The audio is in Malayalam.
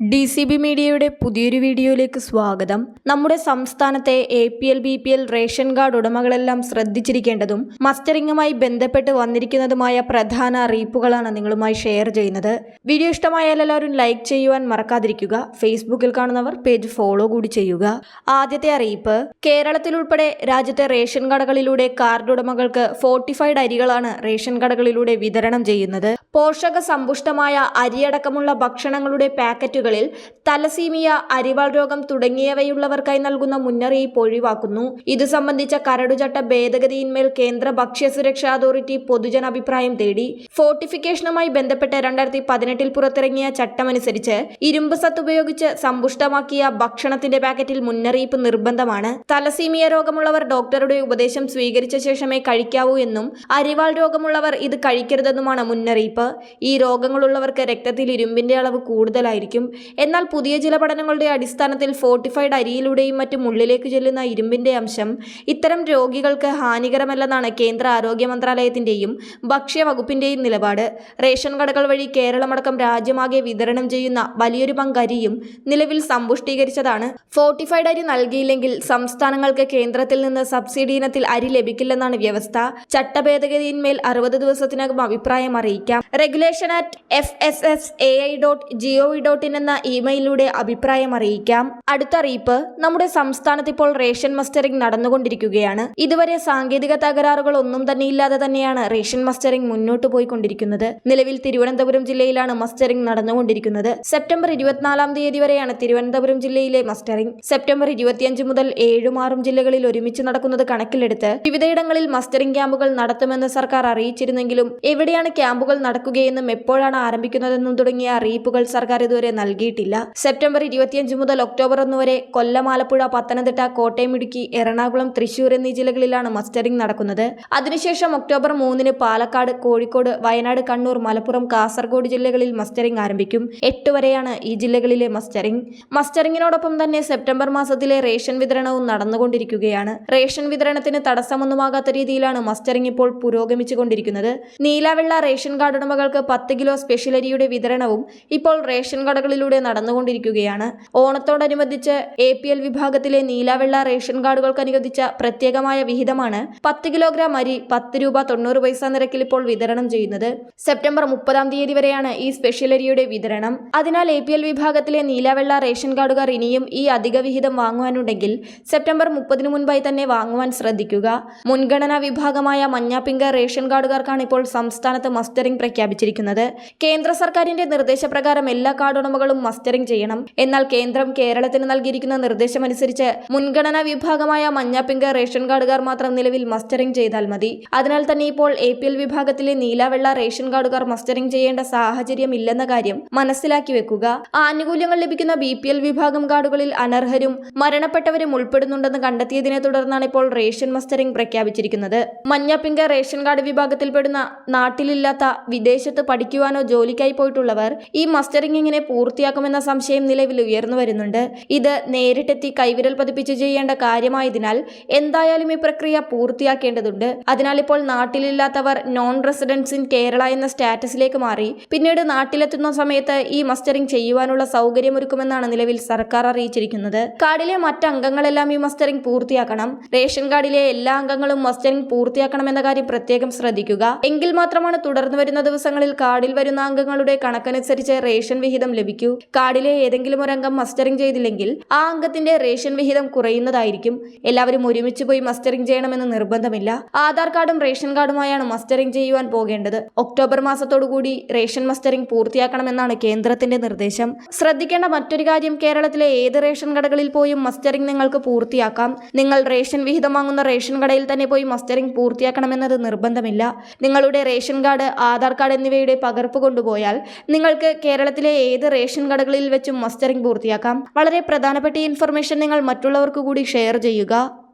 ഡി സി ബി മീഡിയയുടെ പുതിയൊരു വീഡിയോയിലേക്ക് സ്വാഗതം. നമ്മുടെ സംസ്ഥാനത്തെ A P L B P L ration card ഉടമകളെല്ലാം ശ്രദ്ധിച്ചിരിക്കേണ്ടതും മസ്റ്ററിങ്ങുമായി ബന്ധപ്പെട്ട് വന്നിരിക്കുന്നതുമായ പ്രധാന അറിയിപ്പുകളാണ് നിങ്ങളുമായി ഷെയർ ചെയ്യുന്നത്. വീഡിയോ ഇഷ്ടമായാൽ എല്ലാവരും ലൈക്ക് ചെയ്യുവാൻ മറക്കാതിരിക്കുക. ഫേസ്ബുക്കിൽ കാണുന്നവർ പേജ് ഫോളോ കൂടി ചെയ്യുക. ആദ്യത്തെ അറിയിപ്പ് കേരളത്തിൽ ഉൾപ്പെടെ രാജ്യത്തെ റേഷൻ കടകളിലൂടെ കാർഡ് ഉടമകൾക്ക് ഫോർട്ടിഫൈഡ് അരികളാണ് റേഷൻ കടകളിലൂടെ വിതരണം ചെയ്യുന്നത്. പോഷക സമ്പുഷ്ടമായ അരിയടക്കമുള്ള ഭക്ഷണങ്ങളുടെ പാക്കറ്റുകളിൽ തലസീമിയ അരിവാൾ രോഗം തുടങ്ങിയവയുള്ളവർക്കായി നൽകുന്ന മുന്നറിയിപ്പ് ഒഴിവാക്കുന്നു. ഇത് സംബന്ധിച്ച കരടുചട്ട ഭേദഗതിയിന്മേൽ കേന്ദ്ര ഭക്ഷ്യസുരക്ഷാ അതോറിറ്റി പൊതുജനാഭിപ്രായം തേടി. ഫോർട്ടിഫിക്കേഷനുമായി ബന്ധപ്പെട്ട് രണ്ടായിരത്തി പതിനെട്ടിൽ പുറത്തിറങ്ങിയ ചട്ടമനുസരിച്ച് ഇരുമ്പ് സത്ത് ഉപയോഗിച്ച് സമ്പുഷ്ടമാക്കിയ ഭക്ഷണത്തിന്റെ പാക്കറ്റിൽ മുന്നറിയിപ്പ് നിർബന്ധമാണ്. തലസീമിയ രോഗമുള്ളവർ ഡോക്ടറുടെ ഉപദേശം സ്വീകരിച്ച ശേഷമേ കഴിക്കാവൂ എന്നും അരിവാൾ രോഗമുള്ളവർ ഇത് കഴിക്കരുതെന്നുമാണ് മുന്നറിയിപ്പ്. ഈ രോഗങ്ങളുള്ളവർക്ക് രക്തത്തിൽ ഇരുമ്പിന്റെ അളവ് കൂടുതലായിരിക്കും. എന്നാൽ പുതിയ ചില പഠനങ്ങളുടെ അടിസ്ഥാനത്തിൽ ഫോർട്ടിഫൈഡ് അരിയിലൂടെയും മറ്റും ഉള്ളിലേക്ക് ചെല്ലുന്ന ഇരുമ്പിന്റെ അംശം ഇത്തരം രോഗികൾക്ക് ഹാനികരമല്ലെന്നാണ് കേന്ദ്ര ആരോഗ്യ മന്ത്രാലയത്തിന്റെയും ഭക്ഷ്യവകുപ്പിന്റെയും നിലപാട്. റേഷൻ കടകൾ വഴി കേരളമടക്കം രാജ്യമാകെ വിതരണം ചെയ്യുന്ന വലിയൊരു പങ്ക് അരിയും നിലവിൽ സമ്പുഷ്ടീകരിച്ചതാണ്. ഫോർട്ടിഫൈഡ് അരി നൽകിയില്ലെങ്കിൽ സംസ്ഥാനങ്ങൾക്ക് കേന്ദ്രത്തിൽ നിന്ന് സബ്സിഡി ഇനത്തിൽ അരി ലഭിക്കില്ലെന്നാണ് വ്യവസ്ഥ. ചട്ടഭേദഗതിയിന്മേൽ അറുപത് ദിവസത്തിനകം അഭിപ്രായം അറിയിക്കാം. Regulation at F S S A I dot G dot in എന്ന ഇമെയിലിലൂടെ അഭിപ്രായം അറിയിക്കാം. അടുത്ത അറിയിപ്പ് നമ്മുടെ സംസ്ഥാനത്ത് ഇപ്പോൾ റേഷൻ മസ്റ്ററിംഗ് നടന്നുകൊണ്ടിരിക്കുകയാണ്. ഇതുവരെ സാങ്കേതിക തകരാറുകൾ ഒന്നും തന്നെ ഇല്ലാതെ തന്നെയാണ് റേഷൻ മസ്റ്ററിംഗ് മുന്നോട്ട് പോയിക്കൊണ്ടിരിക്കുന്നത്. നിലവിൽ തിരുവനന്തപുരം ജില്ലയിലാണ് മസ്റ്ററിംഗ് നടന്നുകൊണ്ടിരിക്കുന്നത്. സെപ്റ്റംബർ ഇരുപത്തിനാലാം തീയതി വരെയാണ് തിരുവനന്തപുരം ജില്ലയിലെ മസ്റ്ററിംഗ്. സെപ്റ്റംബർ ഇരുപത്തിയഞ്ച് മുതൽ ഏഴും ആറും ജില്ലകളിൽ ഒരുമിച്ച് നടക്കുന്നത് കണക്കിലെടുത്ത് വിവിധയിടങ്ങളിൽ മസ്റ്ററിംഗ് ക്യാമ്പുകൾ നടത്തുമെന്ന് സർക്കാർ അറിയിച്ചിരുന്നെങ്കിലും എവിടെയാണ് ക്യാമ്പുകൾ നടക്കുകയെന്നും എപ്പോഴാണ് ആരംഭിക്കുന്നതെന്നും തുടങ്ങിയ അറിയിപ്പുകൾ സർക്കാർ ഇതുവരെ നൽകിയിട്ടില്ല. സെപ്റ്റംബർ ഇരുപത്തിയഞ്ച് മുതൽ ഒക്ടോബർ ഒന്ന് വരെ കൊല്ലം ആലപ്പുഴ പത്തനംതിട്ട കോട്ടയം ഇടുക്കി എറണാകുളം തൃശൂർ എന്നീ ജില്ലകളിലാണ് മസ്റ്ററിംഗ് നടക്കുന്നത്. അതിനുശേഷം ഒക്ടോബർ മൂന്നിന് പാലക്കാട് കോഴിക്കോട് വയനാട് കണ്ണൂർ മലപ്പുറം കാസർഗോഡ് ജില്ലകളിൽ മസ്റ്ററിംഗ് ആരംഭിക്കും. എട്ട് വരെയാണ് ഈ ജില്ലകളിലെ മസ്റ്ററിംഗ്. മസ്റ്ററിംഗിനോടൊപ്പം തന്നെ സെപ്റ്റംബർ മാസത്തിലെ റേഷൻ വിതരണവും നടന്നുകൊണ്ടിരിക്കുകയാണ്. റേഷൻ വിതരണത്തിന് തടസ്സമൊന്നുമാകാത്ത രീതിയിലാണ് മസ്റ്ററിംഗ് ഇപ്പോൾ പുരോഗമിച്ചുകൊണ്ടിരിക്കുന്നത്. നീലവെള്ള റേഷൻ കാർഡ് ഉടമകൾക്ക് പത്ത് കിലോ സ്പെഷ്യൽ അരിയുടെ വിതരണവും ഇപ്പോൾ റേഷൻ കടകളിലൂടെ നടന്നുകൊണ്ടിരിക്കുകയാണ്. ഓണത്തോടനുബന്ധിച്ച് എ പി എൽ വിഭാഗത്തിലെ നീലാവെള്ള റേഷൻ കാർഡുകൾക്ക് അനുവദിച്ച പ്രത്യേകമായ വിഹിതമാണ് പത്ത് കിലോഗ്രാം അരി പത്ത് രൂപ തൊണ്ണൂറ് പൈസ നിരക്കിൽ ഇപ്പോൾ വിതരണം ചെയ്യുന്നത്. സെപ്റ്റംബർ മുപ്പതാം തീയതി വരെയാണ് ഈ സ്പെഷ്യൽ അരിയുടെ വിതരണം. അതിനാൽ എ പി എൽ വിഭാഗത്തിലെ നീലവെള്ള റേഷൻ കാർഡുകാർ ഇനിയും ഈ അധിക വിഹിതം വാങ്ങുവാനുണ്ടെങ്കിൽ സെപ്റ്റംബർ മുപ്പതിനു മുൻപായി തന്നെ വാങ്ങുവാൻ ശ്രദ്ധിക്കുക. മുൻഗണനാ വിഭാഗമായ മഞ്ഞാപ്പിങ്ക റേഷൻ കാർഡുകാർക്കാണ് ഇപ്പോൾ സംസ്ഥാനത്ത് മസ്റ്ററിംഗ് പ്രഖ്യാപിച്ചിരിക്കുന്നത്. കേന്ദ്ര സർക്കാരിന്റെ നിർദ്ദേശപ്രകാരം എല്ലാ കാർഡ് ഉടമകളും മസ്റ്ററിംഗ് ചെയ്യണം. എന്നാൽ കേന്ദ്രം കേരളത്തിന് നൽകിയിരിക്കുന്ന നിർദ്ദേശമനുസരിച്ച് മുൻഗണനാ വിഭാഗമായ മഞ്ഞാപ്പിങ്ക റേഷൻ കാർഡുകാർ മാത്രം നിലവിൽ മസ്റ്ററിംഗ് ചെയ്താൽ മതി. അതിനാൽ തന്നെ ഇപ്പോൾ എ പി എൽ വിഭാഗത്തിലെ നീലവെള്ള റേഷൻ കാർഡുകാർ മസ്റ്ററിംഗ് ചെയ്യേണ്ട സാഹചര്യം ഇല്ലെന്ന കാര്യം മനസ്സിലാക്കി വെക്കുക. ആനുകൂല്യങ്ങൾ ലഭിക്കുന്ന ബി പി എൽ വിഭാഗം കാർഡുകളിൽ അനർഹരും മരണപ്പെട്ടവരും ഉൾപ്പെടുന്നുണ്ടെന്ന് കണ്ടെത്തിയതിനെ തുടർന്നാണ് ഇപ്പോൾ റേഷൻ മസ്റ്ററിംഗ് പ്രഖ്യാപിച്ചിരിക്കുന്നത്. മഞ്ഞപ്പിങ്ക റേഷൻ കാർഡ് വിഭാഗത്തിൽപ്പെടുന്ന നാട്ടിലില്ലാത്ത വിദേശത്ത് പഠിക്കുവാനോ ജോലിക്കായി പോയിട്ടുള്ളവർ ഈ മസ്റ്ററിംഗ് ഇങ്ങനെ പൂർത്തിയാക്കുമെന്ന സംശയം നിലവിൽ ഉയർന്നു വരുന്നുണ്ട്. ഇത് നേരിട്ടെത്തി കൈവിരൽ പതിപ്പിച്ച് ചെയ്യേണ്ട കാര്യമായതിനാൽ എന്തായാലും ഈ പ്രക്രിയ പൂർത്തിയാക്കേണ്ടതുണ്ട്. അതിനാൽ ഇപ്പോൾ നാട്ടിലില്ലാത്തവർ നോൺ റെസിഡൻസ് ഇൻ കേരള എന്ന സ്റ്റാറ്റസിലേക്ക് മാറി. പിന്നീട് നാട്ടിലെത്തുന്ന സമയത്ത് ഈ മസ്റ്ററിംഗ് ചെയ്യുവാനുള്ള സൗകര്യമൊരുക്കുമെന്നാണ് നിലവിൽ സർക്കാർ അറിയിച്ചിരിക്കുന്നത്. കാർഡിലെ മറ്റംഗങ്ങളെല്ലാം ഈ മസ്റ്ററിംഗ് പൂർത്തിയാക്കണം. റേഷൻ കാർഡിലെ എല്ലാ അംഗങ്ങളും മസ്റ്ററിംഗ് പൂർത്തിയാക്കണമെന്ന കാര്യം പ്രത്യേകം ശ്രദ്ധിക്കുക. എങ്കിൽ മാത്രമാണ് തുടർന്നു വരുന്ന ദിവസങ്ങളിൽ കാർഡിൽ വരുന്ന അംഗങ്ങളുടെ കണക്കനുസരിച്ച് റേഷൻ വിഹിതം ലഭിക്കൂ കാർഡിലെ ഏതെങ്കിലും ഒരു അംഗം മസ്റ്ററിംഗ് ചെയ്തില്ലെങ്കിൽ ആ അംഗത്തിന്റെ റേഷൻ വിഹിതം കുറയുന്നതായിരിക്കും. എല്ലാവരും ഒരുമിച്ച് പോയി മസ്റ്ററിംഗ് ചെയ്യണമെന്ന് നിർബന്ധമില്ല. ആധാർ കാർഡും റേഷൻ കാർഡുമായാണ് മസ്റ്ററിംഗ് ചെയ്യുവാൻ പോകേണ്ടത്. ഒക്ടോബർ മാസത്തോടുകൂടി റേഷൻ മസ്റ്ററിംഗ് പൂർത്തിയാക്കണമെന്നാണ് കേന്ദ്രത്തിന്റെ നിർദ്ദേശം. ശ്രദ്ധിക്കേണ്ട മറ്റൊരു കാര്യം കേരളത്തിലെ ഏത് റേഷൻ കടകളിൽ പോയും മസ്റ്ററിംഗ് നിങ്ങൾക്ക് പൂർത്തിയാക്കാം. നിങ്ങൾ റേഷൻ വിഹിതം വാങ്ങുന്ന റേഷൻ കടയിൽ തന്നെ പോയി മസ്റ്ററിംഗ് പൂർത്തിയാക്കണമെന്നത് നിർബന്ധമില്ല. നിങ്ങളുടെ റേഷൻ കാർഡ് ആധാർ കാർഡ് എന്നിവയുടെ പകർപ്പ് കൊണ്ടുപോയാൽ നിങ്ങൾക്ക് കേരളത്തിലെ ഏത് റേഷൻ കടകളിൽ വെച്ചും മസ്റ്ററിംഗ് പൂർത്തിയാക്കാം. വളരെ പ്രധാനപ്പെട്ട ഇൻഫർമേഷൻ നിങ്ങൾ മറ്റുള്ളവർക്ക് കൂടി ഷെയർ ചെയ്യുക.